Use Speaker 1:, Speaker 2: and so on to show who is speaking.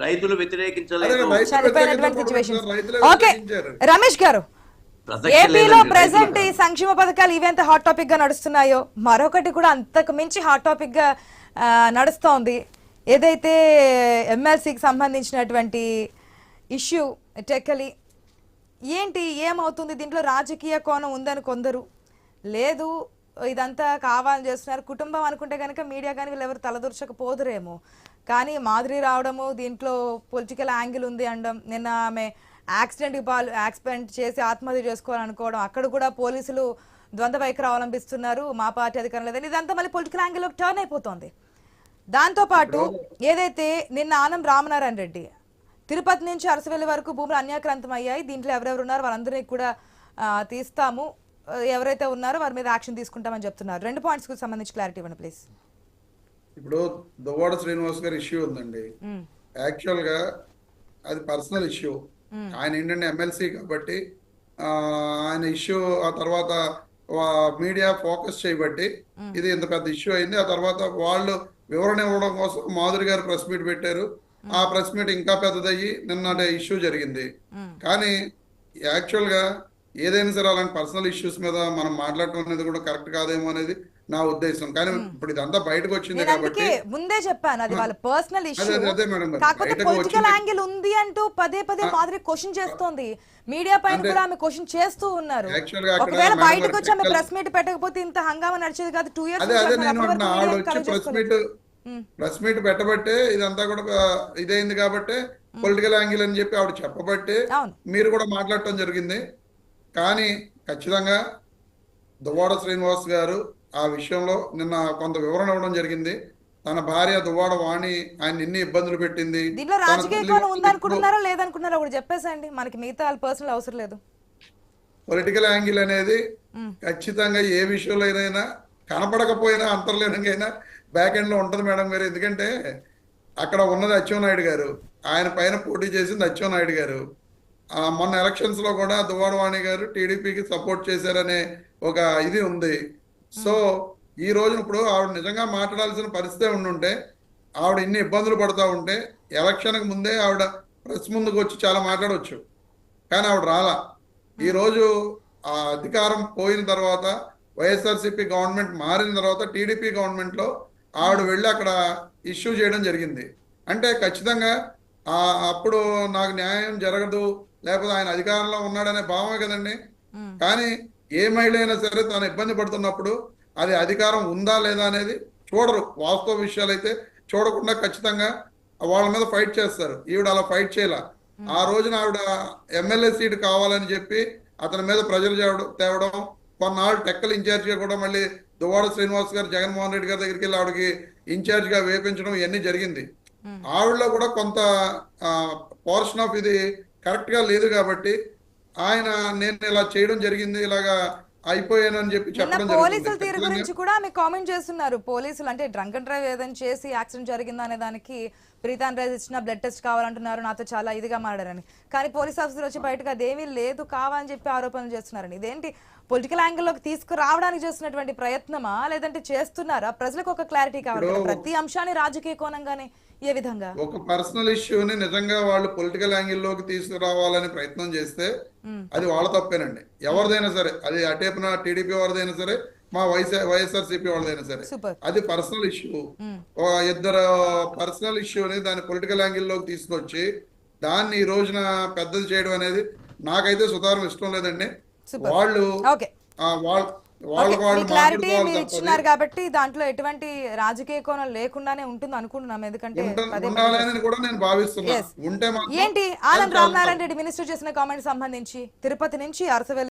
Speaker 1: రైతులు వ్యతిరేకించలేదు
Speaker 2: ఓకే
Speaker 3: వ్యతిరేకించారు.
Speaker 2: రమేష్ గారు ఏపీలో ప్రెసెంట్ ఈ. సంక్షేమ పథకాలు ఇవెంత హాట్ టాపిక్గా నడుస్తున్నాయో మరొకటి కూడా అంతకు మించి హాట్ టాపిక్గా నడుస్తోంది ఏదైతే ఎమ్మెల్సీకి సంబంధించినటువంటి ఇష్యూ టెక్కలి ఏంటి ఏమవుతుంది దీంట్లో రాజకీయ కోణం ఉందని కొందరు లేదు ఇదంతా కావాలని చేస్తున్నారు. కుటుంబం అనుకుంటే కనుక మీడియా కానీ వీళ్ళు ఎవరు తలదూర్చకపోదురేమో. కానీ మాధురి రావడము దీంట్లో పొలిటికల్ యాంగిల్ ఉంది అనడం నిన్న ఆమె యాక్సిడెంట్కి పాలు యాక్సిడెంట్ చేసి ఆత్మహత్య చేసుకోవాలనుకోవడం అక్కడ కూడా పోలీసులు ద్వంద్వ వైఖరి అవలంబిస్తున్నారు. మా పార్టీ అధికారం లేదని. ఇదంతా మళ్ళీ పొలిటికల్ యాంగిల్లోకి టర్న్ అయిపోతుంది. దాంతోపాటు ఏదైతే నిన్న ఆనం రామనారాయణ రెడ్డి తిరుపతి నుంచి అరసవెల్లి వరకు భూములు అన్యాక్రాంతం అయ్యాయి. దీంట్లో ఎవరెవరు ఉన్నారు వాళ్ళందరినీ కూడా తీస్తాము. ఎవరైతే ఉన్నారో వారి మీద యాక్షన్ తీసుకుంటామని చెప్తున్నారు. రెండు పాయింట్స్కు సంబంధించి క్లారిటీ ఇవ్వండి ప్లీజ్.
Speaker 3: ఇప్పుడు దువ్వాడ శ్రీనివాస్ గారి ఇష్యూ ఉందండి. యాక్చువల్గా అది పర్సనల్ ఇష్యూ. ఆయన ఏంటంటే ఎమ్మెల్సీ కాబట్టి ఆయన ఇష్యూ ఆ తర్వాత మీడియా ఫోకస్ చేయబట్టి ఇది ఇంత పెద్ద ఇష్యూ అయింది. ఆ తర్వాత వాళ్ళు వివరణ ఇవ్వడం కోసం మాధురి గారు ప్రెస్ మీట్ పెట్టారు. ఆ ప్రెస్ మీట్ ఇంకా పెద్దదయ్యి నిన్న ఇష్యూ జరిగింది. కానీ యాక్చువల్గా ఏదైనా సరే అలాంటి పర్సనల్ ఇష్యూస్ మీద మనం మాట్లాడటం అనేది కూడా కరెక్ట్ కాదేమో అనేది నా ఉద్దేశం. కానీ ఇప్పుడు ఇదంతా బయటకు వచ్చింది కాబట్టి
Speaker 2: ముందే చెప్పాను అది వాళ్ళ పర్సనల్ ఇష్యూ.
Speaker 3: అదే, మేడం.
Speaker 2: కాకపోతే పొలిటికల్. యాంగిల్ ఉంది అంటూ పదే పదే మాదిరి క్వశ్చన్ చేస్తోంది. మీడియా పైన కూడా ఆమె క్వశ్చన్ చేస్తూ ఉన్నారు. ఒకవేళ బయటకు వచ్చి ఆమె ప్రెస్ మీట్ పెట్టకపోతే ఇంత హంగామా నడిచేది కాదు. టూ ఇయర్స్
Speaker 3: అదే అదే నేను ప్రెస్ మీట్ ప్రెస్ మీట్ పెట్టబట్టే ఇదంతా కూడా ఇదైంది కాబట్టి పొలిటికల్ యాంగిల్ అని చెప్పి ఆవిడ చెప్పబట్టే మీరు కూడా మాట్లాడటం జరిగింది. కానీ ఖచ్చితంగా దువ్వాడ శ్రీనివాస్ గారు ఆ విషయంలో నిన్న కొంత వివరణ ఇవ్వడం జరిగింది. తన భార్య దువ్వాడ వాణి ఆయన ఎన్ని ఇబ్బందులు పెట్టింది.
Speaker 2: దీంట్లో
Speaker 3: తన
Speaker 2: రాజకీయ
Speaker 3: తల్లి
Speaker 2: కోణం ఉందనుకుంటున్నారా లేదనుకుంటున్నారా కూడా చెప్పేసండి మనకి మిగతా వాళ్ళ పర్సనల్ అవసరం లేదు.
Speaker 3: పొలిటికల్ యాంగిల్ అనేది. ఖచ్చితంగా ఏ విషయంలోనైనా కనపడకపోయినా అంతర్లీనంగా బ్యాక్ ఎండ్లో ఉంటది మేడం గారు. ఎందుకంటే అక్కడ ఉన్నది అచ్చెన్నాయుడు గారు. ఆయన పైన పోటీ చేసింది అచ్చెన్నాయుడు గారు. మొన్న ఎలక్షన్స్లో కూడా దువ్వాడవాణి గారు టీడీపీకి సపోర్ట్ చేశారనే ఒక ఇది ఉంది. సో ఈ రోజున ఇప్పుడు ఆవిడ నిజంగా మాట్లాడాల్సిన పరిస్థితి ఉండుంటే ఆవిడ ఇన్ని ఇబ్బందులు పడుతూ ఉంటే ఎలక్షన్కి ముందే ఆవిడ ప్రెస్ ముందుకు వచ్చి చాలా మాట్లాడవచ్చు కానీ ఆవిడ రాలా. ఈ రోజు ఆ అధికారం పోయిన తర్వాత వైఎస్ఆర్సీపీ గవర్నమెంట్ మారిన తర్వాత టీడీపీ గవర్నమెంట్లో ఆవిడ వెళ్ళి అక్కడ ఇష్యూ చేయడం జరిగింది. అంటే ఖచ్చితంగా అప్పుడు నాకు న్యాయం జరగదు లేకపోతే ఆయన అధికారంలో ఉన్నాడనే భావమే కదండి. కానీ ఏ మహిళ అయినా సరే తను ఇబ్బంది పడుతున్నప్పుడు అది అధికారం ఉందా లేదా అనేది చూడరు. వాస్తవ విషయాలు అయితే చూడకుండా ఖచ్చితంగా వాళ్ళ మీద ఫైట్ చేస్తారు. ఈవిడ అలా ఫైట్ చేయాల. ఆ రోజున ఆవిడ ఎమ్మెల్యే సీట్ కావాలని చెప్పి అతని మీద ప్రజలు తేవడం తేవడం కొన్నాళ్ళు టెక్కల్ ఇన్ఛార్జ్గా కూడా మళ్ళీ దువ్వాడ శ్రీనివాస్ గారు జగన్మోహన్ రెడ్డి గారి దగ్గరికి వెళ్ళి ఆవిడకి ఇన్ఛార్జ్గా వేపించడం ఇవన్నీ జరిగింది. ఆవిడలో కూడా కొంత పోర్షన్ ఆఫ్ ఇది కరెక్ట్గా లేదు కాబట్టి ఆయన నేను ఇలా చేయడం జరిగింది ఇలాగా అయిపోయానని చెప్పి చెప్పడం
Speaker 2: పోలీసుల తీరు గురించి కూడా ఆమె కామెంట్ చేస్తున్నారు. పోలీసులు అంటే డ్రంక్ అండ్ డ్రైవ్ ఏదైనా చేసి యాక్సిడెంట్ జరిగిందా అనే దానికి ప్రీతాన్ రైజ్ ఇచ్చిన బ్లడ్ టెస్ట్ కావాలంటున్నారు. నాతో చాలా ఇదిగా మాట్లాడని కానీ పోలీస్ ఆఫీసర్ వచ్చి బయటకు అదేమీ లేదు కావాలని చెప్పి ఆరోపణలు చేస్తున్నారని. ఇదేంటి పొలిటికల్ యాంగిల్లోకి తీసుకురావడానికి చేస్తున్నటువంటి ప్రయత్నమా? లేదంటే చేస్తున్నారా? ప్రజలకు ఒక క్లారిటీ కావాలి. ప్రతి అంశాన్ని రాజకీయ కోణంగానే ఏ విధంగా?
Speaker 3: ఒక పర్సనల్ ఇష్యూని నిజంగా వాళ్ళు పొలిటికల్ యాంగిల్లోకి తీసుకురావాలని ప్రయత్నం చేస్తే. అది వాళ్ళ తప్పేనండి. ఎవరిదైనా సరే అది అటేపున టీడీపీ వారిదైనా సరే మా వైఎస్ఆర్ వైఎస్ఆర్ సిపి వాళ్ళదైనా సరే. అది పర్సనల్ ఇష్యూ. ఇద్దరు పర్సనల్ ఇష్యూని దాన్ని పొలిటికల్ యాంగిల్లోకి తీసుకొచ్చి దాన్ని ఈ రోజున పెద్దది చేయడం అనేది నాకైతే సుతారం ఇష్టం లేదండి. వాళ్ళు వాళ్ళు
Speaker 2: క్లారిటీ మీరు. ఇచ్చినారు కాబట్టి దాంట్లో ఎటువంటి రాజకీయ కోణం లేకుండానే ఉంటుంది అనుకుంటున్నాం ఎందుకంటే ఏంటి? ఆనంద్ రామనారాయణ రెడ్డి మినిస్టర్ చేసిన కామెంట్ సంబంధించి తిరుపతి నుంచి అరసవెల్లి